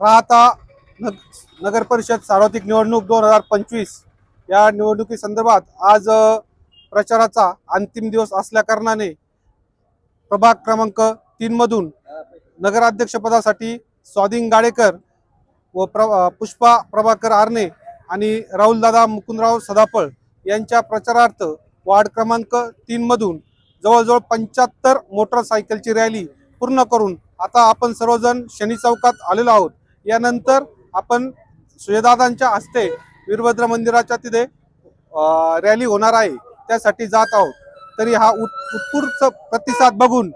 राहता नग नगर परिषद सार्वत्रिक निवडणूक दोन हजार पंचवीस या निवडणुकीसंदर्भात आज प्रचाराचा अंतिम दिवस असल्याकारणाने प्रभाग क्रमांक तीनमधून नगराध्यक्षपदासाठी स्वाधीन गाडेकर व प्र पुष्पा प्रभाकर आरणे आणि राहुलदादा मुकुंदराव सदाफळ यांच्या प्रचारार्थ वार्ड क्रमांक तीनमधून जवळजवळ पंच्याहत्तर मोटरसायकलची रॅली पूर्ण करून आता आपण सर्वजण शनी चौकात आलेलो आहोत. यानंतर आपण सुजयदादांच्या हस्ते वीरभद्र मंदिराच्या तिथे रॅली होणार आहे. त्यासाठी जात आहोत. तरी हा उत उत्स्फूर्त प्रतिसाद बघून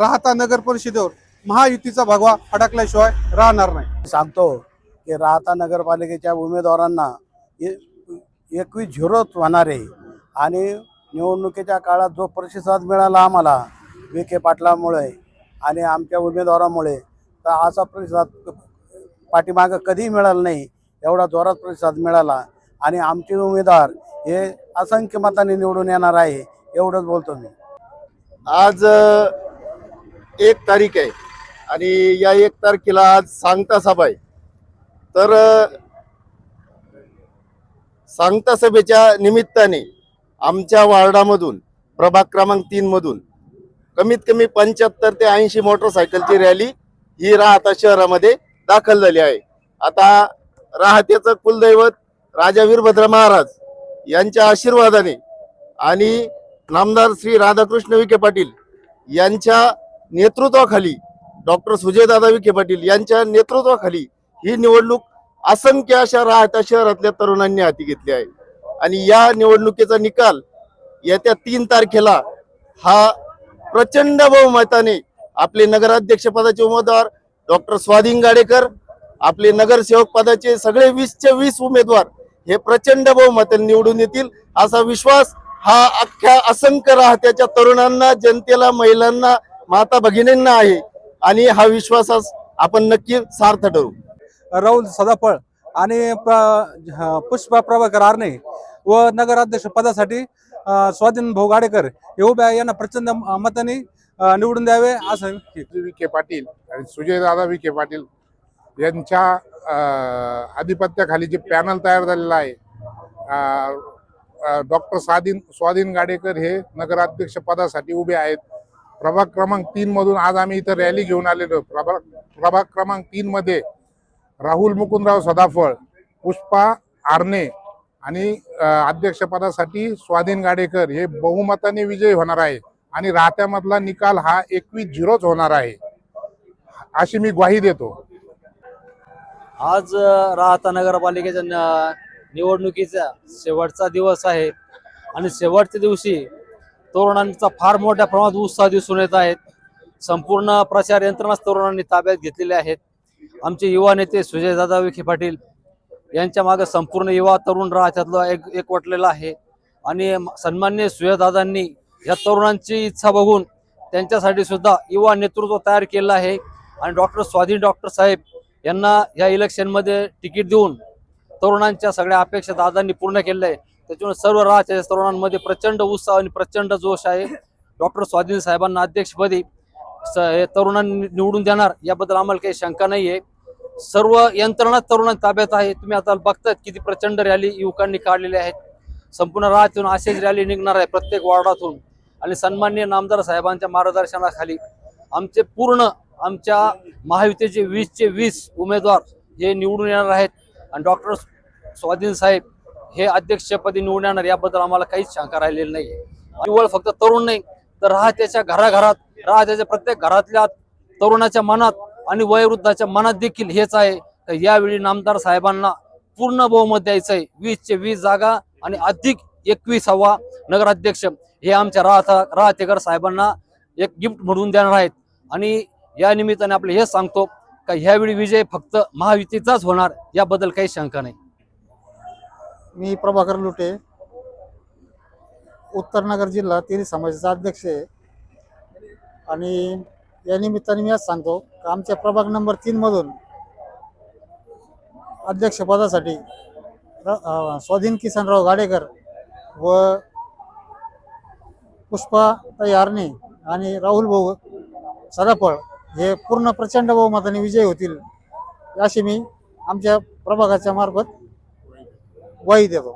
राहता नगर परिषदेवर महायुतीचा भगवा अडकल्याशिवाय राहणार नाही. सांगतो की राहता नगरपालिकेच्या उमेदवारांना एकवीस झिरोच होणार आहे. आणि निवडणुकीच्या काळात जो प्रतिसाद मिळाला आम्हाला विखे पाटलामुळे आणि आमच्या उमेदवारामुळे तर असा प्रतिसाद पाठीमागं कधीही मिळाला नाही एवढा जोरात प्रतिसाद मिळाला. आणि आमचे उमेदवार हे असंख्य मताने निवडून येणार आहे एवढंच बोलतो मी. आज एक तारीख आहे आणि या एक तारखेला आज सांगता सभा आहे. तर सांगता सभेच्या निमित्ताने आमच्या वार्डामधून प्रभाग क्रमांक तीन मधून कमीत कमी पंच्याहत्तर ते ऐंशी मोटरसायकलची रॅली ही राहता शहरामध्ये दाखल झाली आहे. आता राहत्याचं कुलदैवत राजा वीरभद्र महाराज यांच्या आशीर्वादाने आणि नामदार श्री राधाकृष्ण विखे पाटील यांच्या नेतृत्वाखाली डॉक्टर सुजयदादा विखे पाटील यांच्या नेतृत्वाखाली ही निवडणूक असंख्य अशा राहत्या शहरातल्या तरुणांनी हाती घेतली आहे. आणि या निवडणुकीचा निकाल येत्या तीन तारखेला हा प्रचंड बहुमताने आपले नगराध्यक्ष पदाचे उमेदवार डॉक्टर स्वाधीन गाडेकर आपले नगरसेवक पदाचे सगळे वीसचे वीस उमेदवार हे प्रचंड बहुमत निवडून येतील. असा विश्वास हा अख्ख्या असंख्य राहत्याच्या तरुणांना जनतेला महिलांना माता भगिनींना आहे. आणि हा विश्वास आपण नक्की सार्थ ठरू. राहुल सदाफळ आणि पुष्पा प्रभाकर आरणे व नगराध्यक्ष पदासाठी स्वाधीन भाऊ गाडेकर हे उभ्या यांना प्रचंड मताने निवडून द्यावे असं विखे पाटील आणि सुजयदादा विखे पाटील यांच्या आधिपत्याखाली जे पॅनल तयार झालेलं आहे डॉक्टर स्वाधीन स्वाधीन गाडेकर हे नगराध्यक्ष पदासाठी उभे आहेत. प्रभाग क्रमांक तीन मधून आज आम्ही इथं रॅली घेऊन आलेलो प्रभाग प्रभाग क्रमांक तीन मध्ये राहुल मुकुंदराव सदाफळ पुष्पा आरणे आणि अध्यक्षपदासाठी स्वाधीन गाडेकर हे बहुमताने विजयी होणार आहे आणि राहत्यामधला निकाल हा एकवीस झिरोच होणार आहे. अशी मी ग्वाही देतो. आज राहता नगरपालिकेच्या निवडणुकीचा शेवटचा दिवस आहे. आणि शेवटच्या दिवशी तरुणांचा फार मोठ्या प्रमाणात उत्साह दिसून येत आहेत. संपूर्ण प्रचार यंत्रणाच तरुणांनी ताब्यात घेतलेले आहेत. आमचे युवा नेते सुजयदादा विखे पाटील यांच्या मागे संपूर्ण युवा तरुण राहत्यातला एक एकवटलेला आहे. आणि सन्मान्य सुजयदादांनी या तरुणांची इच्छा बघून त्यांच्यासाठी सुद्धा युवा नेतृत्व तयार केलं आहे. आणि डॉक्टर स्वाधीन डॉक्टर साहेब यांना या इलेक्शनमध्ये तिकीट देऊन तरुणांच्या सगळ्या अपेक्षा दादांनी पूर्ण केल्या आहे त्याच्यामुळे सर्व राज्याच्या तरुणांमध्ये प्रचंड उत्साह आणि प्रचंड जोश आहे. डॉक्टर स्वाधीन साहेबांना अध्यक्षपदी स- हे तरुणांनी निवडून देणार याबद्दल आम्हाला काही शंका नाही आहे सर्व यंत्रणा तरुणांच्या ताब्यात आहे. तुम्ही आता बघताय किती प्रचंड रॅली युवकांनी काढलेली आहेत. संपूर्ण राज्यातून असेच रॅली निघणार आहे प्रत्येक वॉर्डातून. आणि सन्माननीय नामदार साहेबांच्या मार्गदर्शनाखाली आमचे पूर्ण आमच्या महायुतीचे वीसचे वीस उमेदवार हे निवडून येणार आहेत. आणि डॉक्टर स्वाधीन साहेब हे अध्यक्षपदी निवडून येणार याबद्दल आम्हाला काहीच शंका राहिलेली नाही निवड फक्त तरुण नाही तर राहत्याच्या घराघरात राहत्याच्या प्रत्येक घरातल्या तरुणाच्या मनात आणि वयोवृद्धाच्या मनात देखील हेच आहे. तर यावेळी नामदार साहेबांना पूर्ण बहुमत द्यायचं आहे वीसचे वीस जागा आणि अधिक एकवीस हवा नगराध्यक्ष हे आमच्या राहता राहतेकर साहेबांना एक गिफ्ट म्हणून देणार आहेत. आणि या निमित्ताने आपले हेच सांगतो का ह्यावेळी विजय फक्त महायुतीचाच होणार याबद्दल काही शंका नाही. मी प्रभाकर लुटे उत्तरनगर जिल्हा तिरी समाजाचा अध्यक्ष आहे. आणि या निमित्ताने मी आज सांगतो का आमच्या प्रभाग नंबर तीनमधून अध्यक्षपदासाठी स्वाधीन किसनराव गाडेकर व पुष्पा ताई आणि राहुल भाऊ सदाफळ हे पूर्ण प्रचंड बहुमताने विजयी होतील अशी मी आमच्या प्रभागाच्या मार्फत ग्वाही देतो.